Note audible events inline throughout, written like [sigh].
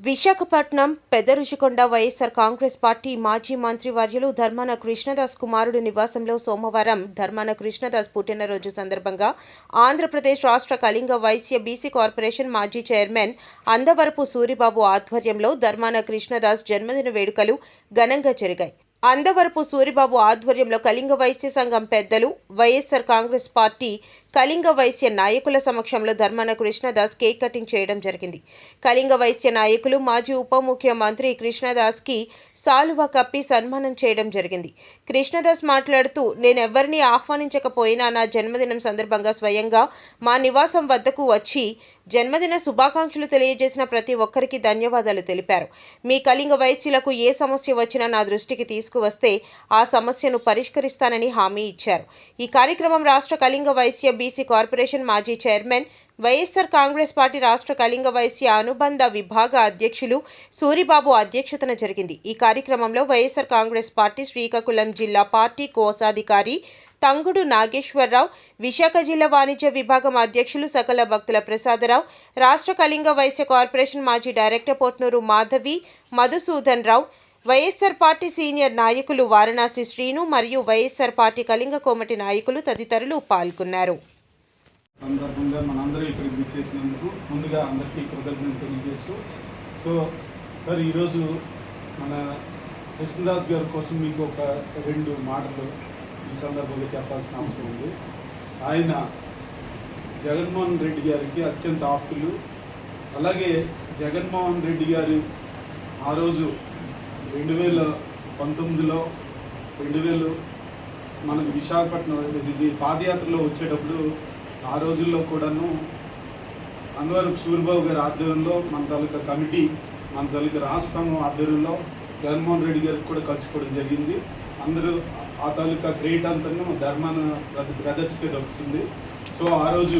Visakhapatnam పెద్ద Rushikonda YSR Congress party మాజీ మంత్రి వర్యులు ధర్మాన కృష్ణదాస్ కుమారుడు నివాసంలో సోమవారం ధర్మాన కృష్ణదాస్ పుట్టినరోజు సందర్భంగా ఆంధ్రప్రదేశ్ రాష్ట్ర కళింగ వైశ్య బీసీ కార్పొరేషన్ మాజీ చైర్మన్ అందవరపు సూరిబాబు ఆధ్వర్యంలో ధర్మాన కృష్ణదాస్ జన్మదిన వేడుకలు ఘనంగా జరిగాయి. అందవరపు సూరిబాబు ఆధ్వర్యంలో కళింగ వైశ్య సంఘం పెద్దలు YSR Congress party Kalinga Vysya నాయకుల సమక్షంలో ధర్మాన కృష్ణదాస్ కేక్ కటింగ్ చేయడం జరిగింది. కళింగ వైశ్య నాయకులు మాజీ ఉప ముఖ్యమంత్రి కృష్ణదాస్కి సాలువా కప్పి సన్మానం చేయడం జరిగింది. కృష్ణదాస్ మాట్లాడుతూ నేనెవ్వరినీ ఆహ్వానించకపోయినా నా జన్మదినం సందర్భంగా స్వయంగా మా నివాసం వద్దకు వచ్చి జన్మదిన శుభాకాంక్షలు తెలియజేసిన ప్రతి ఒక్కరికి ధన్యవాదాలు తెలిపారు. మీ కళింగ వైశ్యులకు ఏ సమస్య వచ్చినా నా దృష్టికి తీసుకువస్తే ఆ సమస్యను పరిష్కరిస్తానని హామీ ఇచ్చారు. ఈ కార్యక్రమం రాష్ట్ర కళింగ వైశ్య బీసీ కార్పొరేషన్ మాజీ చైర్మన్ వైఎస్సార్ కాంగ్రెస్ పార్టీ రాష్ట్ర కళింగ వైశ్య అనుబంధ విభాగ అధ్యక్షులు సూరిబాబు అధ్యక్షతన జరిగింది. ఈ కార్యక్రమంలో వైఎస్సార్ కాంగ్రెస్ పార్టీ శ్రీకాకుళం జిల్లా పార్టీ కోశాధికారి తంగుడు నాగేశ్వరరావు విశాఖ జిల్లా వాణిజ్య విభాగం అధ్యక్షులు సకల భక్తుల ప్రసాదరావు రాష్ట్ర కళింగ వైశ్య కార్పొరేషన్ మాజీ director Potnuru Madhavi Madhusudan Rao YSR party senior నాయకులు వారణాసి శ్రీను మరియు వైఎస్సార్ పార్టీ కళింగ కోమటి నాయకులు తదితరులు పాల్గొన్నారు. సందర్భంగా మనందరం ఇక్కడికి చేసినందుకు ముందుగా అందరికీ కృతజ్ఞతలు తెలియజేస్తూ సో సార్ ఈరోజు మన కృష్ణదాస్ గారి కోసం మీకు ఒక రెండు మాటలు ఈ సందర్భంగా చెప్పాల్సిన అవసరం ఉంది. ఆయన జగన్మోహన్ రెడ్డి గారికి అత్యంత ఆప్తులు. అలాగే జగన్మోహన్ రెడ్డి గారు ఆ రోజు రెండు వేల పంతొమ్మిదిలో రెండు వేలు మనకు విశాఖపట్నం ఇది పాదయాత్రలో వచ్చేటప్పుడు ఆ రోజుల్లో కూడాను అన్వర్ సూర్యబాబు గారి ఆధ్వర్యంలో మన తాలూకా కమిటీ మన తాలూకా రాష్ట్ర సంఘం ఆధ్వర్యంలో జగన్మోహన్ రెడ్డి గారికి కూడా కలుసుకోవడం జరిగింది. అందరూ ఆ తాలూకా క్రెడిట్ అంతా ధర్మాన బ్రదర్స్కి దొరుకుతుంది సో ఆ రోజు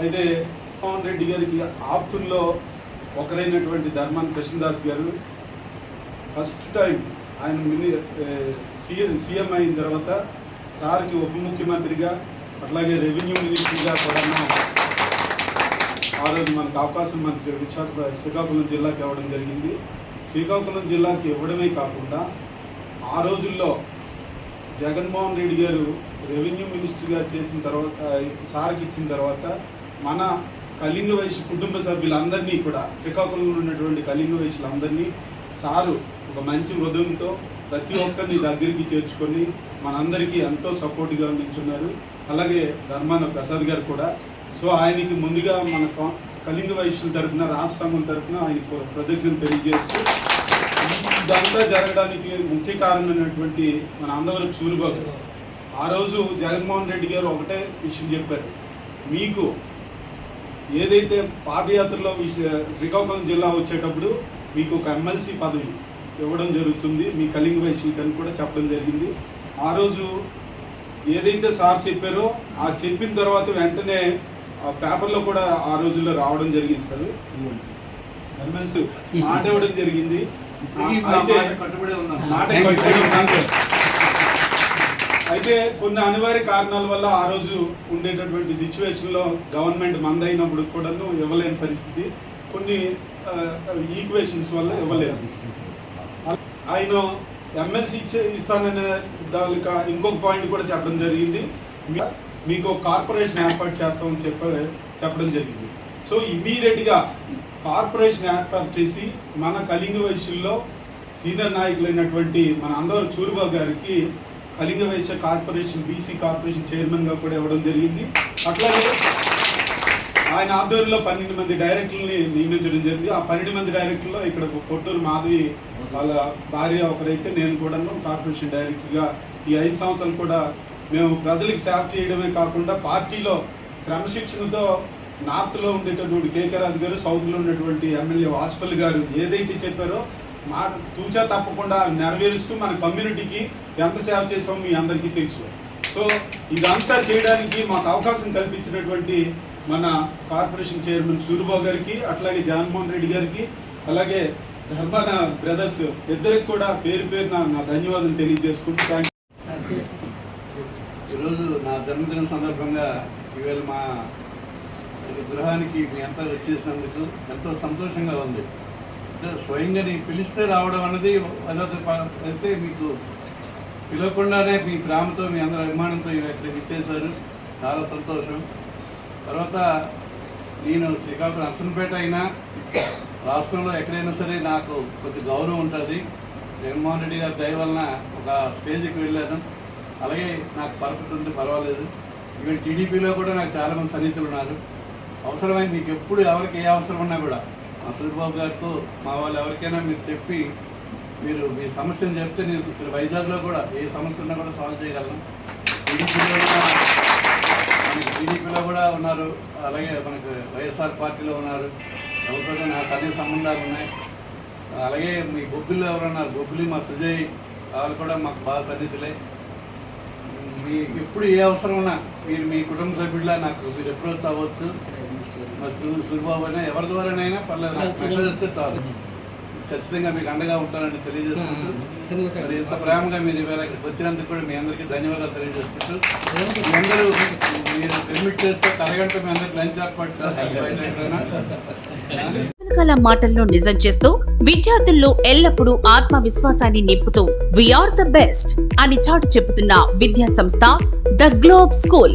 అయితే జగన్మోహన్ రెడ్డి గారికి ఆప్తుల్లో ఒకరైనటువంటి ధర్మాన్ కృష్ణదాస్ గారు ఫస్ట్ టైం ఆయన మిని సీఎం సీఎం అయిన తర్వాత సార్కి ఉప ముఖ్యమంత్రిగా అట్లాగే రెవెన్యూ మినిస్టర్గా కూడా ఆ రోజు మనకు అవకాశం మన విశాఖ శ్రీకాకుళం జిల్లాకి ఇవ్వడం జరిగింది. శ్రీకాకుళం జిల్లాకి ఇవ్వడమే కాకుండా ఆ రోజుల్లో జగన్మోహన్ రెడ్డి గారు రెవెన్యూ మినిస్టర్గా చేసిన తర్వాత సార్కి ఇచ్చిన తర్వాత మన కళింగ వయసు కుటుంబ సభ్యులందరినీ కూడా శ్రీకాకుళంలో ఉన్నటువంటి కళింగ వయసులందరినీ సారు ఒక మంచి హృదయంతో ప్రతి ఒక్కరిని దగ్గరికి చేర్చుకొని మనందరికీ ఎంతో సపోర్ట్గా నిల్చున్నారు. అలాగే ధర్మాన ప్రసాద్ గారు కూడా. సో ఆయనకి ముందుగా మన కళింగ వయసుల తరపున రాష్ట్ర సంఘం తరపున ఆయనకు కృతజ్ఞతలు తెలియజేస్తూ ఇదంతా జరగడానికి ముఖ్య కారణమైనటువంటి మన అందవరం సూరిబాబు ఆ రోజు జగన్మోహన్ రెడ్డి గారు ఒకటే విషయం చెప్పారు. మీకు ఏదైతే పాదయాత్రలో శ్రీకాకుళం జిల్లా వచ్చేటప్పుడు మీకు ఒక ఎమ్మెల్సీ పదవి ఇవ్వడం జరుగుతుంది. మీ కళింగ వైశ్యులకని కూడా చెప్పడం జరిగింది. ఆ రోజు ఏదైతే సార్ చెప్పారో ఆ చెప్పిన తర్వాత వెంటనే ఆ పేపర్లో కూడా ఆ రోజుల్లో రావడం జరిగింది సార్. ఎమ్మెల్సీ. మాట ఇవ్వడం జరిగింది. కట్టుబడి ఉన్నాం. అయితే కొన్ని అనివార్య కారణాల వల్ల ఆ రోజు ఉండేటటువంటి సిచ్యువేషన్లో గవర్నమెంట్ మందైనప్పుడు కూడాను ఇవ్వలేని పరిస్థితి. కొన్ని ఈక్వేషన్స్ వల్ల ఇవ్వలేదు. ఆయన ఎమ్మెల్సీ ఇచ్చే ఇస్తాననే దానిక ఇంకొక పాయింట్ కూడా చెప్పడం జరిగింది. మీకు కార్పొరేషన్ ఏర్పాటు చేస్తామని చెప్ప చెప్పడం జరిగింది. సో ఇమ్మీడియట్గా కార్పొరేషన్ ఏర్పాటు చేసి మన కళింగ వైశ్యుల్లో సీనియర్ నాయకులైనటువంటి మన అందరూ చూరుబాబు గారికి Kalinga Vysya corporation BC corporation చైర్మన్గా కూడా ఇవ్వడం జరిగింది. అట్లాగే ఆయన ఆధ్వర్యంలో పన్నెండు మంది డైరెక్టర్ని నియమించడం జరిగింది. ఆ పన్నెండు మంది డైరెక్టర్లో ఇక్కడ పొట్టూరు మాధవి వాళ్ళ భార్య ఒకరైతే నేను కూడాను కార్పొరేషన్ డైరెక్టర్గా ఈ ఐదు సంవత్సరాలు కూడా మేము ప్రజలకు సేవ చేయడమే కాకుండా పార్టీలో క్రమశిక్షణతో నార్త్లో ఉండేటటువంటి కేకే రాజు గారు సౌత్లో ఉన్నటువంటి ఎమ్మెల్యే వాజ్పల్లి గారు ఏదైతే చెప్పారో మాట తూచా తప్పకుండా నెరవేరుస్తూ మన కమ్యూనిటీకి ఎంత సేవ చేసామో మీ అందరికీ తెలుసు. సో ఇదంతా చేయడానికి మాకు అవకాశం కల్పించినటువంటి మన కార్పొరేషన్ చైర్మన్ సూరిబాబు గారికి అట్లాగే జగన్మోహన్ రెడ్డి గారికి అలాగే ధర్మాన బ్రదర్స్ ఇద్దరికి కూడా పేరు పేరున నా ధన్యవాదాలు తెలియజేసుకుంటూ థ్యాంక్ ఈరోజు నా జన్మదినం సందర్భంగా ఈవేళ మా గృహానికి మీ అంతా వచ్చేసినందుకు ఎంతో సంతోషంగా ఉంది. అంటే స్వయంగా నేను పిలిస్తే రావడం అన్నది అదొక అయితే మీకు పిలవకుండానే మీ ప్రేమతో మీ అందరి అభిమానంతో ఇవి ఇక్కడికి ఇచ్చేశారు. చాలా సంతోషం. తర్వాత నేను శ్రీకాకుళం నర్సంపేట అయినా రాష్ట్రంలో ఎక్కడైనా సరే నాకు కొంచెం గౌరవం ఉంటుంది. జగన్మోహన్ రెడ్డి గారి దయ వలన ఒక స్టేజ్కి వెళ్ళాను. అలాగే నాకు పరపతి ఉంది పర్వాలేదు. ఈవెన్ టీడీపీలో కూడా నాకు చాలామంది సన్నిహితులు ఉన్నారు. అవసరమై మీకు ఎప్పుడు ఎవరికి ఏ అవసరం ఉన్నా కూడా. మా సూర్యబాబు గారితో మా వాళ్ళు ఎవరికైనా మీరు చెప్పి మీరు మీ సమస్యను చెప్తే నేను ఇక్కడ వైజాగ్లో కూడా ఏ సమస్య ఉన్నా కూడా సాల్వ్ చేయగలను. టీడీపీలో కూడా కూడా ఉన్నారు. అలాగే మనకు వైఎస్ఆర్ పార్టీలో ఉన్నారు. ఎవరితో నా సన్నిహిత సంబంధాలు ఉన్నాయి. అలాగే మీ బొబ్బిల్లో ఎవరు ఉన్నారు? బొబ్బిలి మా సుజయ్ వాళ్ళు కూడా మాకు బాగా సన్నిధులే మీ ఎప్పుడు ఏ అవసరం ఉన్నా మీరు మీ కుటుంబ సభ్యుడిలా నాకు మీరు అప్రోచ్ అవ్వచ్చు సూరిబాబు అయినా ఎవరి ద్వారానైనా పర్లేదు. నాకు మెసేజ్ వస్తే చాలు. ఖచ్చితంగా మీకు అండగా ఉంటానని తెలియజేసుకుంటూ మరి ఇంత ప్రేమగా మీరు ఇవాళ ఇక్కడికి వచ్చినందుకు కూడా మీ అందరికీ ధన్యవాదాలు తెలియజేసుకుంటూ మీ అందరూ మీరు పెర్మిట్ చేస్తే కలగంట మీ అందరికి లంచ్ ఏర్పాటు రకరకాల [laughs] మాటల్లో నిజం చేస్తూ విద్యార్థుల్లో ఎల్లప్పుడూ ఆత్మవిశ్వాసాన్ని నింపుతూ వీఆర్ ద బెస్ట్ అని చాటు చెబుతున్న విద్యా సంస్థ ద గ్లోబ్ స్కూల్.